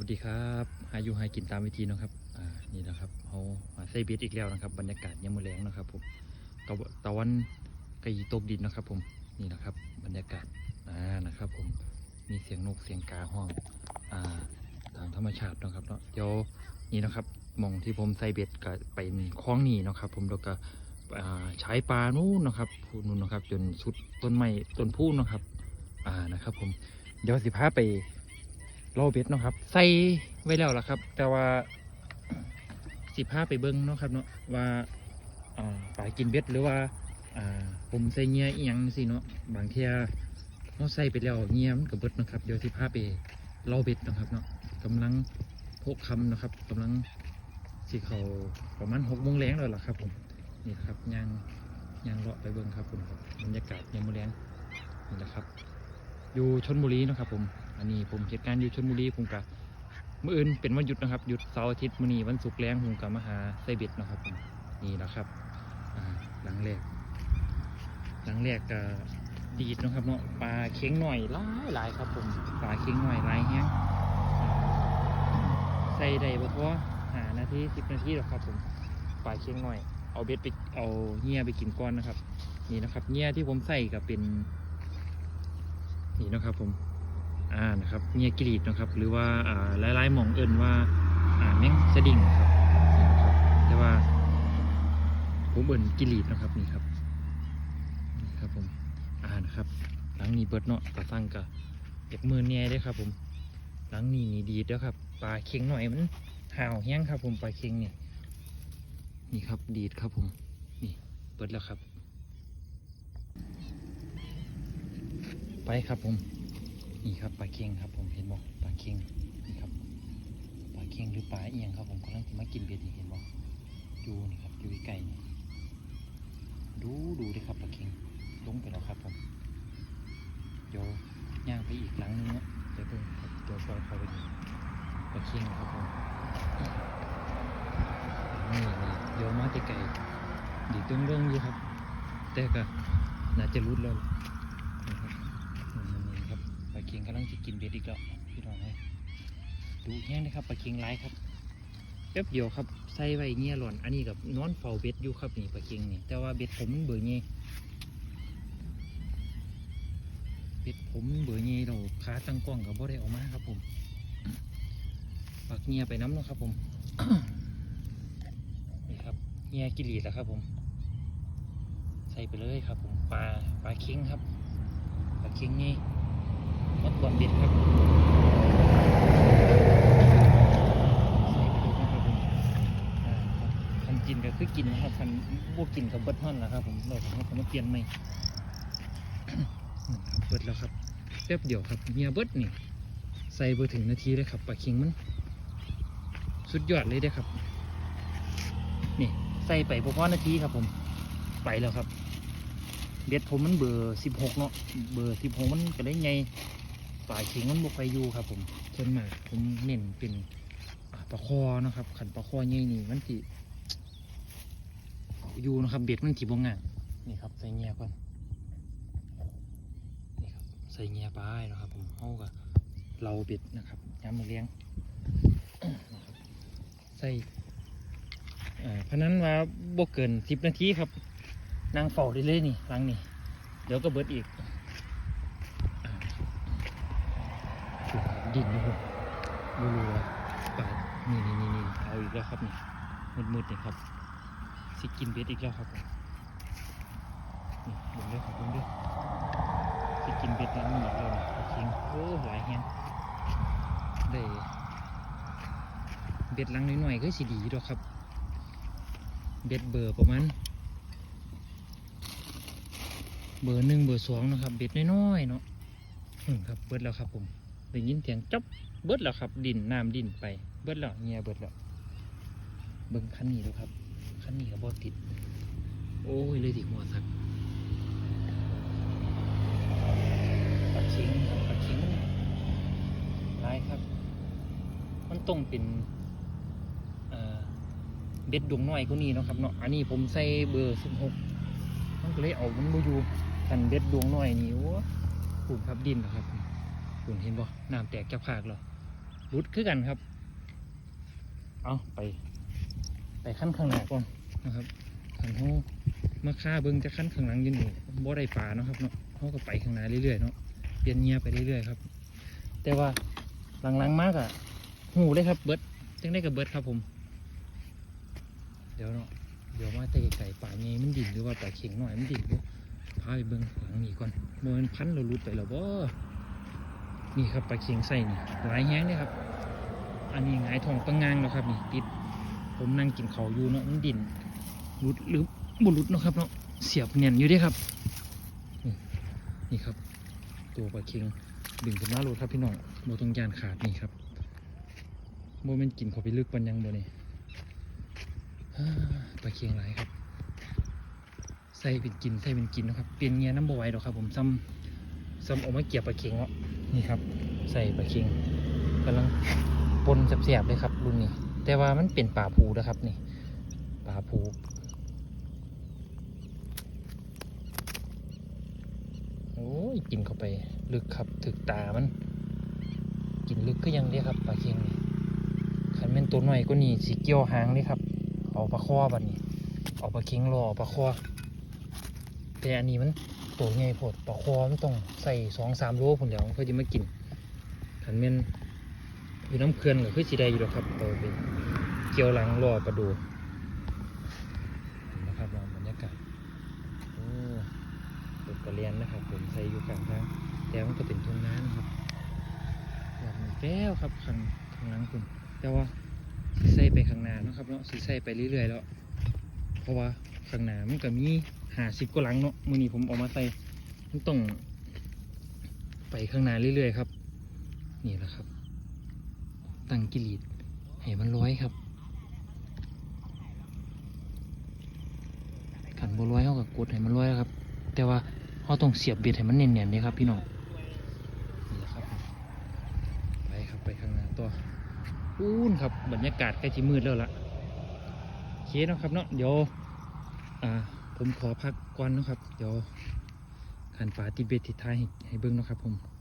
วัสดีครับหาอยู่หากินตามวิธีนะครับ อ่า นี่นะครับเขาาใส่เบ็ดอีกแล้วนะครับ บรรยากาศยามมื้อแลงนะครับผมตะวันตะวันกยีตกดินนะครับ ผม นี่นะครับ บรรยากาศ อ่า นะครับ ผม มีเสียงนกเสียงกาห้อง อ่า ตามธรรมชาตินะครับเนาะ เดี๋ยวนี่นะครับมองที่ผมใส่เบ็ดก็เป็นคล้องนี่นะครับ ผมแล้วก็อ่าใช้ปลานู่นนะครับพูนู่นนะครับ จนสุดต้นไม้ต้นพูนนะครับ อ่า นะครับ ผม เดี๋ยวสิพาไป โลเบ็ดเนาะครับ ใส่ไว้แล้วล่ะครับ แต่ว่าสิพาไปเบิ้งเนาะครับเนาะว่าอ่าปลากินเบ็ดหรือว่าอ่าผมใส่เงี้ยอีหยังสิเนาะบางเทียเราใส่ไปแล้วเงี้ยมันกับเบิดนะครับเดี๋ยวสิพาไปโลเบ็ดนะครับเนาะกำลังพกคำนะครับกำลังสิเขาประมาณหกโมงแรงแล้วล่ะครับผมนี่ครับย่างย่างเลาะไปเบิ้งครับผมบรรยากาศยามมื้อแรงนี่แหละครับ อยู่ชนบุรีเนาะครับผม อันนี้ผมเหตุการณ์อยู่ชนบุรีผมกะมื่ออื่นเป็นวันหยุดนะครับหยุดเสาร์อาทิตย์มื้อนี้วันศุกร์แรงผมกะมาหาไซเบ็ดนะครับผมนี่แหละครับหลังแรก หลังแรกก็ดีดนะครับเนาะปลาเค็งหน่อยหลายหลายครับผมปลาเค็งหน่อยหลายแฮงใส่ได้บ่พอหานาทีสิบนาทีหรอกครับผมปลาเค็งหน่อย เอาเบ็ดไปเอาเงี้ยไปกินก้อนนะครับ นี่นะครับเงี้ยที่ผมใส่ก็เป็น นี่นะครับผม อ่านะครับเงียกรีดนะครับ หรือว่าอ่าหลายๆหมองเอินว่าอ่าแมงสดิ่งนะครับนี่นะครับ แต่ว่าผมเอินกิรีดนะครับนี่ครับนี่ครับผมอ่านะครับหลังนี้เบิดเนาะกระสังกะเด็กมือเนี่ยได้ครับผมหลังนี้นี่ดีด้อครับปลาเค็งหน่อยมันห่าวแห้งครับ ผมปลาเค็งเนี่ยนี่ครับดีดครับผมนี่เปิดแล้วครับ ไปครับผม นี่ครับปลาเค็งครับผมเห็นบอกปลาเค็งนี่ครับปลาเค็งหรือปลาเอียงครับผมกำลังจะมากินเบ็ดนี่เห็นบอกดูนี่ครับอยู่ไกลนี่ดูดูเลยครับปลาเค็งลงไปแล้วครับผมเดี๋ยวย่างไปอีกหลังนึงเนาะเดี๋ยวเพิ่งเดี๋ยวปล่อยเขาไปดูปลาเค็งครับผมนี่นี่เดี๋ยวมาต่ไกลดีตึงเรื่องอยู่ครับ แต่ก็น่าจะรุดแล้วล่ะนะครับ นี่ครับปลาเค็ง กำลังจะกินเบ็ดอีกแล้วพี่น้องเลยดูแห้งนะครับปลาเค็งร้ายครับแป๊บเดียวครับใส่ไว้เงี้ยหล่อนอันนี้กับนอนเฝ้าเบ็ดอยู่ครับนี่ปลาเค็งนี่แต่ว่าเบ็ดผมเบื่อเงี้ยเบ็ดผมเบื่อเงี้ยเราขาตั้งกล้องกับบ่ได้เออกมาครับผมปักเงี้ยไปน้ำนะครับผมนี่ครับเงี้ยกิรีแล้วครับผม ใส่ไปเลยครับผมปลาปลาเค็งครับปลาเค็งนี่ มดบอลเบ็ดครับใส่ไปเลยนะครับผมอ่าครับคันกินก็คือกินนะครับคันบวกกินกับเบิดท่อนนะครับผมเราเขาเขามาเปลี่ยนใหม่อืมครับเบิดแล้วครับแป๊บเดียวครับเมียเบิดนี่ใส่ไปถึงนาทีเลยครับปลาเค็งมัน สุดยอดเลยเด้อครับ นี่ใส่ไปพอๆนาทีครับผมไปแล้วครับเบ็ดผมมันเบอร์สิบหกเนาะเบอร์สิบหกมันก็ได้ไง ปลายข็งมันบกไปอยู่ครับ ผมส่วนมากผมเน้นเป็นปลาคอนะครับ ขันปลาคอใหญ่นี่มันสิอยู่นะครับ เบ็ดมันสิบงงานนี่ครับใส่เงียก่อนนี่ครับใส่เงียไปนะครับ ผมเอากับเราเบ็ดนะครับย้ำมาเลี้ยงใส่เพราะนั้นว่าบกเกินสิบนาทีครับนางเฝ้าได้เลยนี่หลังนี่เดี๋ยวก็เบิดอีกอ่าถูกครับ ดินนะครับรัวๆปาดนี่นี่นี่นี่เอาอีกแล้วครับนี่มืดๆนี่ครับสิกินเบ็ดอีกแล้วครับนี่เบิ่งเด้อครับเบิ่งด้อสิกินเบ็ดหลังนี่อีกแล้วนี่ปลาเค็งโอ้หลายแฮงได้เบ็ดลังน้อยๆก็สิดีดอกครับ เบ็ดเบอร์ประมาณเบอร์หนึ่งเบอร์สองนะครับ เบ็ดน้อยๆเนาะครับเบิดแล้วครับผม ได้ยินเสียงจ๊อบเบิดแล้วครับ ดินน้ำดินไป เบิดแล้วเงียเบิดแล้วเบิ้งคันนี้ดูครับคันนี้กับบอติด โอ้ยเลยติหัวสักปลาเค็งครับปลาเค็งร้ายครับ มันต้องเป็นเเบ็ดดวงน้อยกว่านี้นะครับเนาะอันนี้ผมใส่เบอร์สิบหกมันก็เลยเอามันบ่อยู่กันเบ็ดดวงน้อยนี่โอ้ปุ่นครับดินเหรอครับ ปุ่นเห็นบ่น้ำแตกจากภาคเหรอรุดคือกันครับ เอาไป ไปขั้นข้างหน้าก่อนนะครับขันเขามาฆ่าเบิ้งจะขั้นข้างหลังยืนอยู่บ่ได้ปลาเนาะครับเนาะเขาก็ไปข้างหน้าเรื่อยๆเนาะเปลี่ยนเงียไปเรื่อยๆครับ แต่ว่าหลังๆมากอะหูเลยครับเบิร์ดจังได้กับเบิร์ดครับผม เดี๋ยวเนาะเดี๋ยวว่าแต่ไก่ป่าเงยมันดิ่นหรือว่าป่าเข่งหน่อยมันดิ่นอยู่พาไปเบิ้งหลังนี้ก่อนโมมันพันเราลุดไปแล้วบ่ นี่ครับปลาเข่งใส่นี่หลายแห้งเลยครับ อันนี้หงายทองปังงางแล้วครับนี่ติด ผมนั่งกินเขาอยู่เนาะมันดินรุดหรือบุรุษเนาะครับเนาะเสียบเนียนอยู่ด้ครับนี่นี่ครับ ตัวปลาเค็งดึงขึ้นมาโลดครับพี่น้องโมตรงยานขาดนี่ครับโมเมนกินเขาไปลึกปันยังโมนี่ปลาเค็งหลายครับใส่เป็นกินใส่เป็นกินนะครับเปลี่ยนเงี้ยน้ำบไหวยดอกครับ ผมซ้ำซ้ำออกมาเกี่ยวปลาเค็งเนาะ นี่ครับ ใส่ปลาเค็งกำลังปนแสบๆเลยครับ รุ่นนี้ แต่ว่ามันเป็นป่าภูนะครับนี่ป่าภูโอ้ยกินเข้าไปลึกครับถึกตามัน กินลึกก็ยังเด้ครับปลาเค็งนี่ขันเป็นตัวหน่อยก็นี่สีเกี่ยวหางเลยครับ เอาปลาข้อบัดนี้เอาปลาเค็งรอเอาปลาข้อแต่อันนี้มัน ตัวใหญ่โพดปลาข้อมันต้องใส่สองสามโลผมเดี๋ยวเพื่อจะมากินขันเป็นอยู่น้ำเคื่อนก็คือสีได้อยู่หรอกครับเอาไปเกี่ยวหลังรอปลาดูนะครับลองบรรยากาศโอ้ตกกระเรียนนะครับผมใส่อยู่กลางทางแต่มันก็เป็นทุ่งน้ำนะครับแบบนี้แก้วครับข้างข้างหลังคุณแต่ว่าสิใส่ไปข้างหน้านะครับเนาะสิใส่ไปเรื่อยๆแล้ว เพราะว่าข้างหน้ามันก็มี หาสิบกว่าหลังเนาะมือนี้ผมออกมาใส่มันต้อง ไปข้างหน้าเรื่อยๆครับ นี่แหละครับ ตั้งกิลีดให้มันร้อยครับขันบร้อยเขากับกดให้มันร้อยแล้วครับ แต่ว่าเขาต้องเสียบเบ็ดให้มันเนียนๆนี่ครับ พี่น้องนี่แหละครับ ไปครับไปข้างหน้าตัวอู้นครับบรรยากาศใกล้ที่มืดแล้วล่ะเคเนะครับเนาะเดี๋ยวอ่า ผมขอพักก่อนนะครับ เดี๋ยวขันฝาติดเบ็ดติดท้ายให้เบิ้งนะครับผม